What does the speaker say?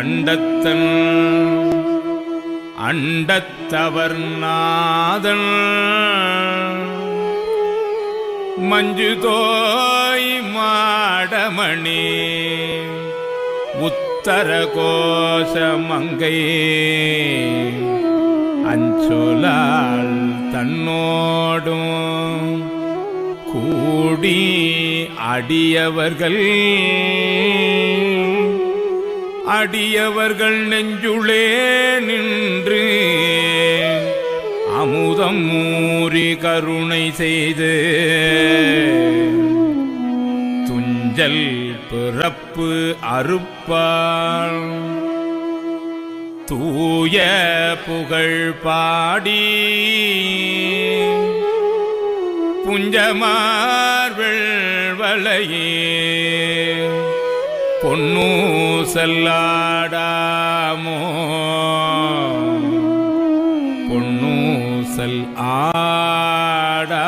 கண்டத்தன் அண்டத்தவர் நாதன் மஞ்சு தோய் மாடமணி உத்தர கோஷ மங்கை. அஞ்சொலால் தன்னோடும் கூடி அடியவர்கள். அடியவர்கள் நெஞ்சுளே நின்று அமுதம் மூறி கருணை செய்து துஞ்சல் பிறப்பு அறுப்பாள். தூய புகழ் பாடி புஞ்சமார்வள் வளையே பொன்னூ செல்லாடாமோ பொன்னூசல் ஆடா.